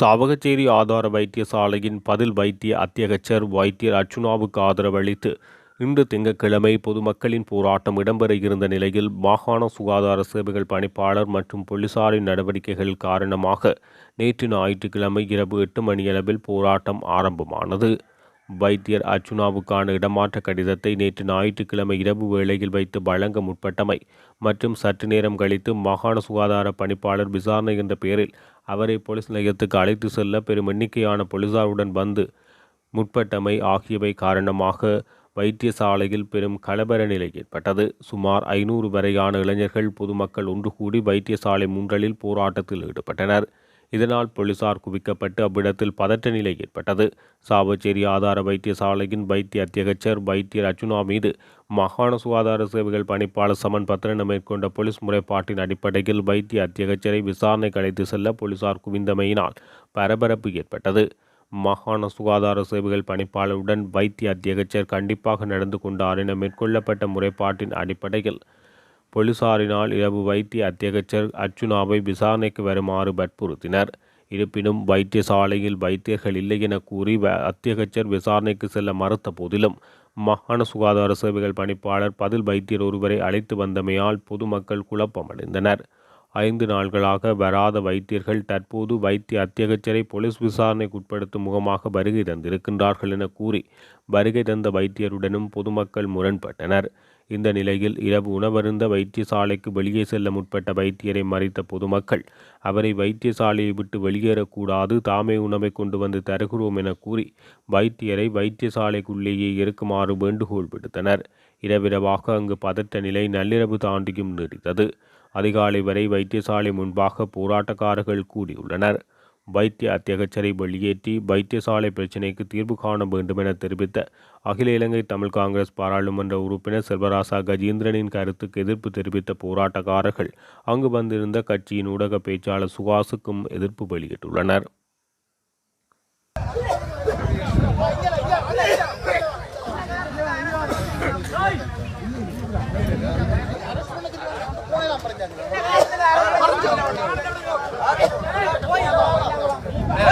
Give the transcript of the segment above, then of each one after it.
சாவகச்சேரி ஆதார வைத்தியசாலையின் பதில் வைத்திய அத்தியகச்சர் வைத்தியர் அர்ச்சுனாவுக்கு ஆதரவளித்து இன்று திங்கட்கிழமை பொதுமக்களின் போராட்டம் இடம்பெற இருந்த நிலையில் மாகாண சுகாதார சேவைகள் பணிப்பாளர் மற்றும் போலீசாரின் நடவடிக்கைகள் காரணமாக நேற்று ஞாயிற்றுக்கிழமை இரவு எட்டு மணியளவில் போராட்டம் ஆரம்பமானது. வைத்தியர் அர்ச்சுனாவுக்கான இடமாற்ற கடிதத்தை நேற்று ஞாயிற்றுக்கிழமை இரவு வேளையில் வைத்து வழங்க முற்பட்டமை மற்றும் சற்று நேரம் கழித்து மாகாண சுகாதார பணிப்பாளர் விசாரணை என்ற பெயரில் அவரை போலீஸ் நிலையத்துக்கு அழைத்து செல்ல பெரும் எண்ணிக்கையான போலீசாருடன் வந்து முற்பட்டமை ஆகியவை காரணமாக வைத்தியசாலையில் பெரும் கலவர நிலை ஏற்பட்டது. சுமார் ஐநூறு வரையான இளைஞர்கள் பொதுமக்கள் ஒன்று கூடி வைத்தியசாலை முன்றலில் போராட்டத்தில் ஈடுபட்டனர். இதனால் போலீசார் குவிக்கப்பட்டு அவ்விடத்தில் பதற்ற நிலை ஏற்பட்டது. சாவச்சேரி ஆதார வைத்தியசாலையின் வைத்திய அத்தியகச்சர் வைத்தியர் அர்ஜுனா மீது மாகாண சுகாதார சேவைகள் பணிப்பாளர் சமன் பத்திரன மேற்கொண்ட போலீஸ் முறைப்பாட்டின் அடிப்படையில் வைத்திய அத்தியகச்சரை விசாரணைக்கு அழைத்து செல்ல போலீசார் குவிந்தமையினால் பரபரப்பு ஏற்பட்டது. மாகாண சுகாதார சேவைகள் பணிப்பாளருடன் வைத்திய அத்தியகச்சர் கண்டிப்பாக நடந்து கொண்டார் என மேற்கொள்ளப்பட்ட முறைப்பாட்டின் அடிப்படையில் போலீசாரினால் இரவு வைத்திய அத்தியகச்சர் அர்ச்சுனாவை விசாரணைக்கு வருமாறு வற்புறுத்தினர். இருப்பினும் வைத்தியசாலையில் வைத்தியர்கள் இல்லை என கூறி வ- அத்தியகச்சர் விசாரணைக்கு செல்ல மறுத்த போதிலும் மாகாண சுகாதார சேவைகள் பணிப்பாளர் பதில் வைத்தியர் ஒருவரை அழைத்து வந்தமையால் பொதுமக்கள் குழப்பமடைந்தனர். ஐந்து நாள்களாக வராத வைத்தியர்கள் தற்போது வைத்திய அத்தியகச்சரை போலீஸ் விசாரணைக்கு உட்படுத்தும் முகமாக வருகை தந்திருக்கின்றார்கள் என கூறி வருகை தந்த வைத்தியருடனும் பொதுமக்கள் முரண்பட்டனர். இந்த நிலையில் இரவு உணவருந்த வைத்தியசாலைக்கு வெளியே செல்ல முற்பட்ட வைத்தியரை மறைத்த பொதுமக்கள் அவரை வைத்தியசாலையை விட்டு வெளியேறக்கூடாது தாமே உணவை கொண்டு வந்து தருகிறோம் என கூறி வைத்தியரை வைத்தியசாலைக்குள்ளேயே இருக்குமாறு வேண்டுகோள் விடுத்தனர். இரவிரவாக அங்கு பதற்ற நிலை நள்ளிரவு தாண்டியும் நீடித்தது. அதிகாலை வரை வைத்தியசாலை முன்பாக போராட்டக்காரர்கள் கூடியுள்ளனர். வைத்திய அத்தியகச்சரை வெளியேற்றி வைத்தியசாலை பிரச்சினைக்கு தீர்வு காண வேண்டும் என தெரிவித்த அகில இலங்கை தமிழ் காங்கிரஸ் பாராளுமன்ற உறுப்பினர் செல்வராசா கஜேந்திரனின் கருத்துக்கு எதிர்ப்பு தெரிவித்த போராட்டக்காரர்கள் அங்கு வந்திருந்த கட்சியின் ஊடக பேச்சாளர் சுகாசுக்கும் எதிர்ப்பு வெளியிட்டுள்ளனர்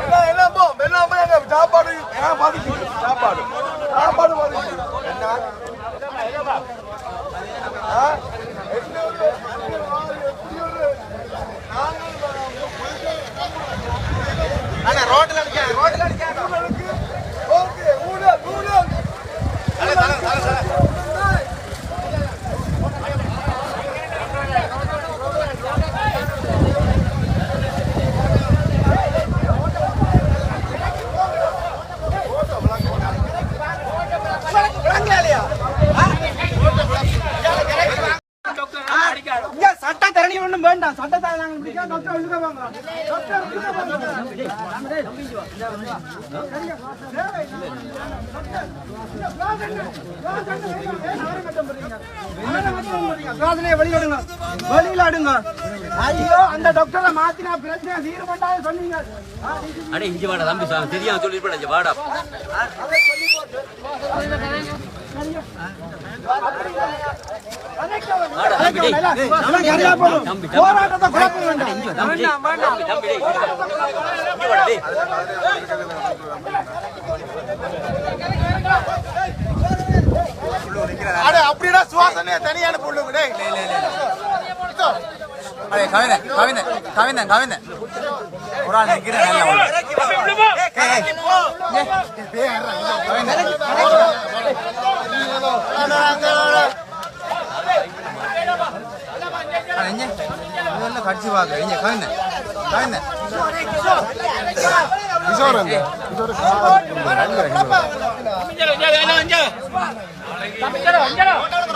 எல்லாம் எல்லாம் போ எல்லாம் போய் அங்க சாப்பாடு ஏன் பாதிக்குது சாப்பாடு சாப்பாடு பாதிக்குது என்ன ஆ? என்ன ஒரு- என்ன ஒரு ஆள், எப்படி ஒரு- ஓகே, ஊழல், ஊழல். இங்க சட்டம் தரணி ஒண்ணும் வேண்டாம் சட்டத்தை நாங்க பிடிக்க டாக்டர் உள்ளுக வாங்க டாக்டர் உள்ளுக வாங்க வெளியிடுங்க வெளியிலாடுங்க ஐயோ அந்த டாக்டரை மாத்தினா பிரச்சனை தீர்மானம் சொன்னீங்க அடே இஞ்சி வாடா தம்பி சாமி தெரியாம சொல்லிருப்பேன் இங்க வாடா வாடா தம்பி டேய் தம்பி, தம்பி. போராட்டத்தை குழப்பம் வேண்டாம் தம்பி டேய் தம்பி தம்பி டேய் டேய் அப்படின்னா சுவாசனையை அடே கவிதை கவிதை கவிதை ஒரு ஆள் நிக்கிறேன் ஒரு. ஏய், ஏய், ஏய், கவிதை. அட, இங்க. இதெல்லாம் கடிச்சு பாக்க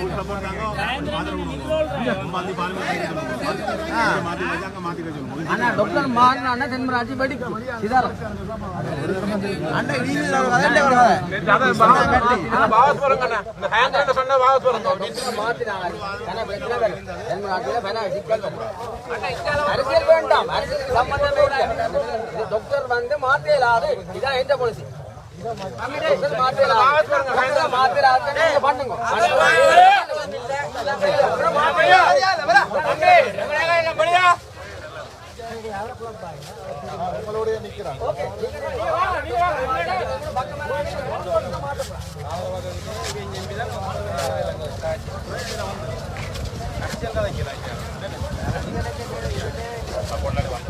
இங்க கவிதை கவிதை கிஷோர் அந்த. கிஷோர் காவல். ஆனா டாக்டர் மாறினா தென்மராட்சி படிக்கும் இதால அண்ணா நீங்க அதே வர அரசியல் வேண்டாம் அரசியல் சம்பந்தமே இல்லை டாக்டர் வந்து மாத்தலாது இதான் எந்த பாலிசி மாத்தலாது பண்ணுங்க நீ தான் வைக்கிறாங்க உனக்கு தனியா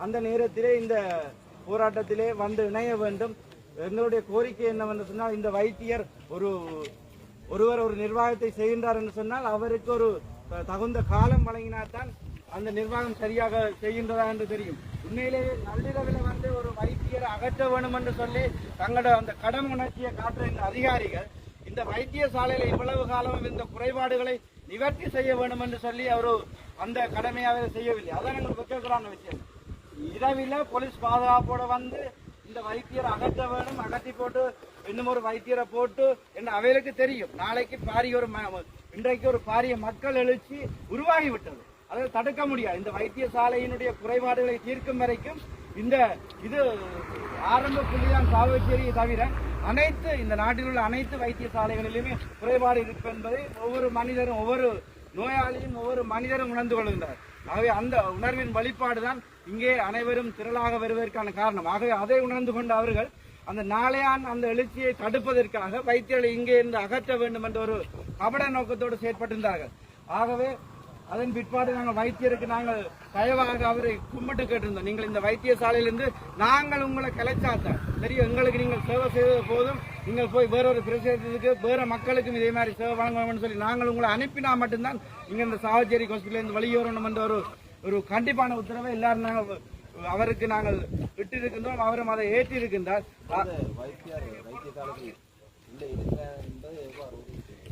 அந்த நேரத்திலே இந்த போராட்டத்திலே வந்து இணைய வேண்டும். எங்களுடைய கோரிக்கை என்னவென்று சொன்னால் இந்த வைத்தியர் ஒரு ஒருவர் ஒரு நிர்வாகத்தை செய்கின்றார் என்று சொன்னால் அவருக்கு ஒரு தகுந்த காலம் வழங்கினால்தான் அந்த நிர்வாகம் சரியாக செய்கின்றதா என்று தெரியும். உண்மையிலேயே நள்ளிரவில் வந்து ஒரு வைத்தியரை அகற்ற வேண்டும் என்று சொல்லி தங்களோட அந்த கடன் உணர்ச்சியை காட்டுற இந்த அதிகாரிகள் இந்த வைத்தியசாலையில் இவ்வளவு காலம் இந்த குறைபாடுகளை நிவர்த்தி செய்ய வேண்டும் என்று சொல்லி அவர் அந்த கடமையாக செய்யவில்லை. அதான் எங்களுக்கு வெக்கக்கூடான விஷயம். இரவில் போலீஸ் பாதுகாப்போட வந்து இந்த வைத்தியரை அகற்ற வேணும் அகற்றி போட்டு இன்னும் ஒரு வைத்தியரை போட்டு என்ன அவைகளுக்கு தெரியும். நாளைக்கு பாரி ஒரு இன்றைக்கு ஒரு பாரிய மக்கள் எழுச்சி உருவாகிவிட்டது. அதை தடுக்க முடியாது. இந்த வைத்தியசாலையினுடைய குறைபாடுகளை தீர்க்கும் வரைக்கும் இந்த இது ஆரம்ப புள்ளிதான் சாவச்சேரியை தவிர அனைத்து இந்த நாட்டில் உள்ள அனைத்து வைத்தியசாலைகளிலுமே குறைபாடு இருக்கு என்பதை ஒவ்வொரு மனிதரும் ஒவ்வொரு நோயாளியும் ஒவ்வொரு மனிதரும் உணர்ந்து கொள்கின்றார். ஆகவே அந்த உணர்வின் வழிபாடு தான் இங்கே அனைவரும் திரளாக வருவதற்கான காரணம். ஆகவே அதை உணர்ந்து கொண்ட அவர்கள் அந்த நாளையான் அந்த எழுச்சியை தடுப்பதற்காக வைத்தியர்களை இங்கே இருந்து அகற்ற வேண்டும் என்ற ஒரு கபட நோக்கத்தோடு செயற்பட்டிருந்தார்கள். ஆகவே அதன் பிற்பாடு நாங்கள் வைத்தியருக்கு நாங்கள் தயவாக அவரை கும்பிட்டு கேட்டிருந்தோம். நீங்கள் இந்த வைத்தியசாலையிலிருந்து நாங்கள் உங்களை கலைச்சாத்தோம் தெரியும் எங்களுக்கு நீங்கள் சேவை செய்தது போதும். நீங்கள் போய் வேறொரு பிரதேசத்துக்கு வேற மக்களுக்கும் இதே மாதிரி சேவை வழங்கணும்னு சொல்லி நாங்கள் உங்களை அனுப்பினா மட்டும்தான் இங்கே இந்த சாவச்சேரி ஹாஸ்பிட்டலிருந்து வெளியேறணும் என்ற ஒரு ஒரு கண்டிப்பான உத்தரவை எல்லாரும் நாங்கள் அவருக்கு நாங்கள் விட்டு இருக்கின்றோம் அவரும் அதை ஏற்றி இருக்கின்றார்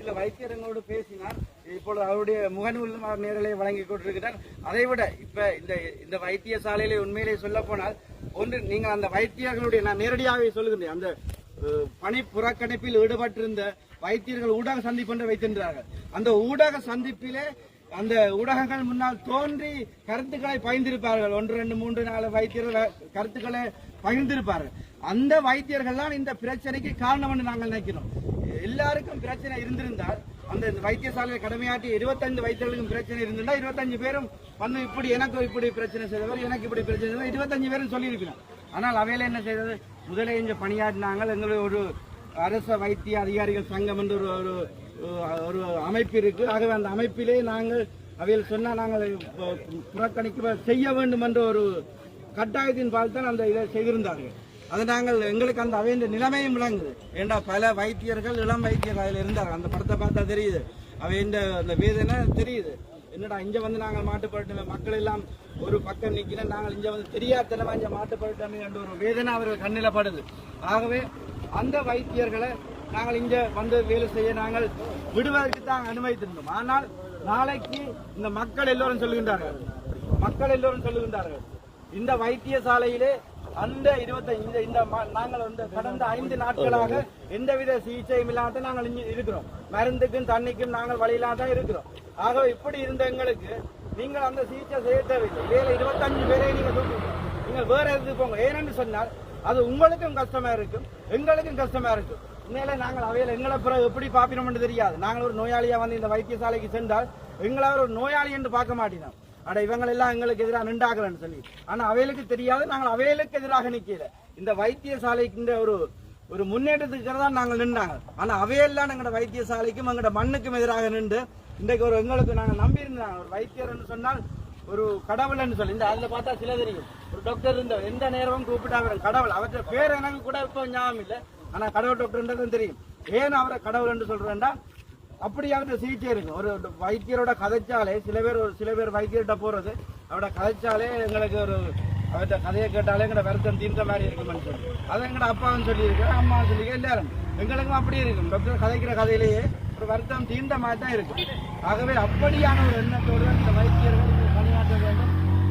இல்ல வைத்தியர் எங்களோடு பேசினார். இப்பொழுது அவருடைய முகநூலிலும் அவர் நேரலை வழங்கி கொண்டிருக்கிறார். அதை விட இப்ப இந்த இந்த வைத்தியசாலையில உண்மையிலே சொல்ல போனால் ஒன்று நீங்கள் அந்த வைத்தியர்களுடைய நான் நேரடியாகவே சொல்லுகின்றேன் அந்த பணி புறக்கணிப்பில் ஈடுபட்டிருந்த வைத்தியர்கள் ஊடக சந்திப்பு ஒன்றை வைத்திருந்தார்கள். அந்த ஊடக சந்திப்பிலே அந்த ஊடகங்கள் முன்னால் தோன்றி கருத்துக்களை பகிர்ந்திருப்பார்கள். ஒன்று ரெண்டு மூன்று நாலு வைத்தியர்கள் கருத்துக்களை பகிர்ந்திருப்பார்கள். அந்த வைத்தியர்கள் தான் இந்த பிரச்சனைக்கு காரணம் என்று நாங்கள் நினைக்கிறோம். எல்லாருக்கும் பிரச்சனை இருந்திருந்தால் அந்த வைத்தியசாலையில் கடமையாட்டி இருபத்தஞ்சு வைத்தியர்களுக்கும் பிரச்சனை இருந்திருந்தா இருபத்தஞ்சு பேரும் வந்து இப்படி எனக்கு இப்படி பிரச்சனை செய்தவர் எனக்கு இப்படி பிரச்சனை செய்தவர் இருபத்தஞ்சு பேரும் சொல்லியிருக்கிறோம் ஆனால் அவையில என்ன செய்தது? முதலே இங்கே பணியாற்றினாங்க. எங்களுடைய ஒரு அரச வைத்திய அதிகாரிகள் சங்கம் என்று ஒரு ஒரு அமைப்பு இருக்கு. ஆகவே அந்த அமைப்பிலே நாங்கள் அவையில் சொன்னால் நாங்கள் புறக்கணிக்க செய்ய வேண்டும் என்ற ஒரு கட்டாயத்தின் பால் தான் அந்த இதை செய்திருந்தார்கள். அது நாங்கள் எங்களுக்கு அந்த அவையின் நிலைமையும் விளங்குது. ஏண்டா பல வைத்தியர்கள் இளம் வைத்தியர்கள் அதில் இருந்தார்கள் அந்த படத்தை பார்த்தா தெரியுது. அவையின் அந்த வேதனை தெரியுது. என்னடா இங்கே வந்து நாங்கள் மாட்டுப்பட்டு மக்கள் எல்லாம் ஒரு பக்கம் நிற்கிறேன் நாங்கள் இங்கே வந்து தெரியாதனமா இங்கே மாட்டுப்பட்டோமே என்ற ஒரு வேதனை அவர்கள் கண்ணில் படுது. ஆகவே அந்த வைத்தியர்களை நாங்கள் இங்கே வந்து வேலை செய்ய நாங்கள் விடுவதற்கு தான் அனுமதித்திருந்தோம். ஆனால் நாளைக்கு இந்த மக்கள் எல்லோரும் சொல்லுகின்றார்கள். மக்கள் எல்லோரும் சொல்லுகின்றார்கள். இந்த வைத்தியசாலையிலே அந்த இருபத்தஞ்சு இந்த இந்த ம- நாங்கள் வந்து கடந்த ஐந்து நாட்களாக எந்தவித சிகிச்சையும் இல்லாத நாங்கள் இங்கே இருக்கிறோம். மருந்துக்கும் தண்ணிக்கும் நாங்கள் வழியில்லாம தான் இருக்கிறோம். ஆகவே இப்படி இருந்த எங்களுக்கு நீங்கள் அந்த சிகிச்சை செய்ய தேவையில்லை. வேலை இருபத்தஞ்சு பேரை நீங்கள் தூக்குங்க நீங்கள் வேற இடத்துக்கு போங்க. ஏனென்று சொன்னால் அது உங்களுக்கும் கஷ்டமா இருக்கும் எங்களுக்கும் கஷ்டமா இருக்கும். உண்மையிலே நாங்கள் அவையில் எங்களை பிறகு எப்படி பாப்பினோம்னு தெரியாது. நாங்கள் ஒரு நோயாளியா வந்து இந்த வைத்தியசாலைக்கு சென்றால் எங்களை ஒரு நோயாளி என்று பார்க்க மாட்டினோம். அட இவங்க எல்லாம் எங்களுக்கு எதிராக நின்றாகலன்னு சொல்லி. ஆனா அவைகளுக்கு தெரியாது நாங்கள் அவைகளுக்கு எதிராக நிக்கல இந்த வைத்தியசாலைக்கு இந்த ஒரு ஒரு முன்னேற்றத்துக்கு தான் நாங்கள் நின்றாங்க. ஆனா அவையெல்லாம் எங்களோட வைத்தியசாலைக்கும் எங்களோட மண்ணுக்கும் எதிராக நின்று இன்றைக்கு ஒரு எங்களுக்கு நாங்கள் நம்பி இருந்தாங்க ஒரு வைத்தியர்னு சொன்னால் ஒரு கடவுள்னு சொல்லி. இந்த அதுல பார்த்தா சில தெரியும். ஒரு டாக்டர் இருந்த எந்த நேரமும் கூப்பிட்டாங்க. கடவுள் அவற்றை பேர் எனக்கு கூட இப்போ ஞாபகம் இல்லை. ஆனா கடவுள் டாக்டர்ன்றதும் தெரியும். ஏன் அவரை கடவுள் என்று சொல்றேன்டா அப்படி அவர்கிட்ட சிகிச்சை இருக்கு ஒரு வைத்தியரோட கதைச்சாலே சில பேர் ஒரு சில பேர் வைத்தியர்கிட்ட போறது அவரோட கதைச்சாலே எங்களுக்கு ஒரு அவர்கிட்ட கதையை கேட்டாலே எங்கட வருத்தம் தீர்ந்த மாதிரி இருக்கு சொல்லி. அதை எங்களோட அப்பாவும் சொல்லியிருக்கேன் அம்மாவும் சொல்லியிருக்கேன் எல்லாரும். எங்களுக்கும் அப்படி இருக்கும். டாக்டர் கதைக்கிற கதையிலேயே ஒரு வருத்தம் தீர்ந்த மாதிரி தான் இருக்கும். ஆகவே அப்படியான ஒரு எண்ணத்தோடு தான் இந்த வைத்தியர்கள்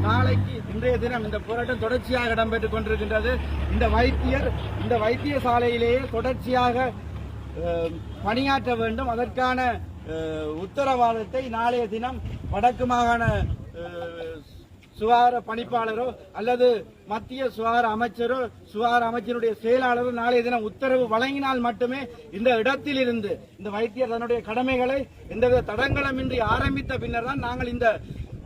நாளைக்கு இன்றைய தினம் இந்த போராட்டம் தொடர்ச்சியாக இடம்பெற்றுக் கொண்டிருக்கின்றது. இந்த வைத்தியர் இந்த வைத்தியசாலையிலேயே தொடர்ச்சியாக பணியாற்ற வேண்டும். அதற்கான உத்தரவாதத்தை நாளைய தினம் வடக்கு மாகாண சுகாதார பணிப்பாளரோ அல்லது மத்திய சுகாதார அமைச்சரோ சுகாதார அமைச்சருடைய செயலாளரோ நாளைய தினம் உத்தரவு வழங்கினால் மட்டுமே இந்த இடத்தில் இருந்து இந்த வைத்தியர் தன்னுடைய கடமைகளை எந்தவித தடங்களமின்றி ஆரம்பித்த பின்னர் தான் நாங்கள் இந்த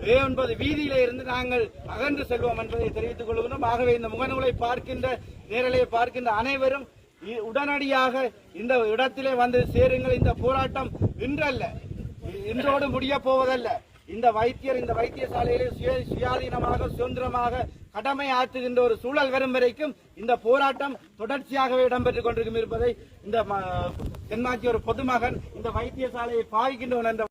ஏ ஒன்பது வீதியில இருந்து நாங்கள் அகன்று செல்வோம் என்பதை தெரிவித்துக் கொள்கிறோம் ஆகவே இந்த முகநூலை பார்க்கின்ற நேரலையை பார்க்கின்ற அனைவரும் இ- உடனடியாக இந்த இடத்திலே வந்து சேருங்கள். இந்த போராட்டம் இன்றல்ல. இன்றோடு முடிய போவதல்ல. இந்த வைத்தியர் இந்த வைத்தியசாலையிலே சுய சுயாதீனமாக சுதந்திரமாக கடமை ஆற்றுகின்ற ஒரு சூழல் வரும் வரைக்கும் இந்த போராட்டம் தொடர்ச்சியாகவே இடம்பெற்றுக் கொண்டிருக்கும் இருப்பதை இந்த ம- ஒரு பொதுமகன் இந்த வைத்தியசாலையை பாய்கின்றவன் என்ற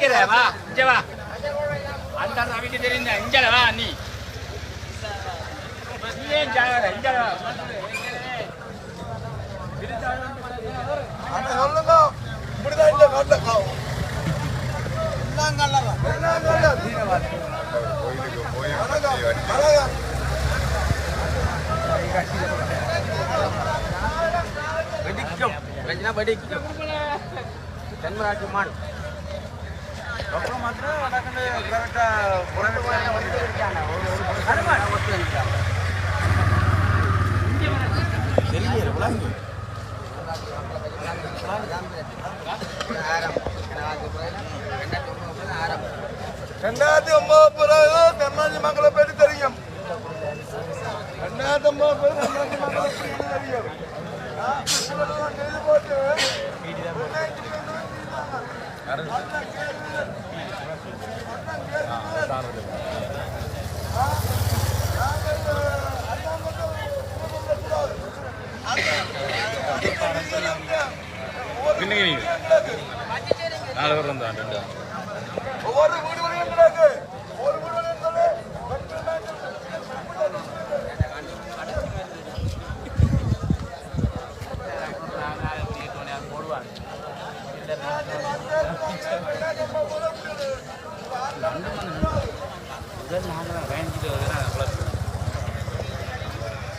கேட்கிற வா இங்க வா அந்த ரவிக்கு தெரிந்த இங்க வா நீ நீ ஏன் ஜாகிர இங்க வா அண்ணா சொல்லுங்க இப்படிதான் இந்த நாட்டில் காவும் வணக்கம் வணக்கம் வெடிக்கும் வெடிக்கும் மான் அப்புறம் மாத்திரம் நடக்கின்ற கிராமத்தை ரெண்டாயிரத்தி ஒன்பது பிறகு தென்னாஞ்சி மக்களை பற்றி தெரியும் ரெண்டாயிரத்தி ஒன்பது பிறகு தென்னாஞ்சி மக்களை பற்றி தெரியும் ஆ, இதெல்லாம் செய்து போட்டு ஒவ்வொரு வீடுகளையும் கிடக்கு ஒரு வீடுகளையும் சொல்லு. நாங்கள் வேண்டிட்டு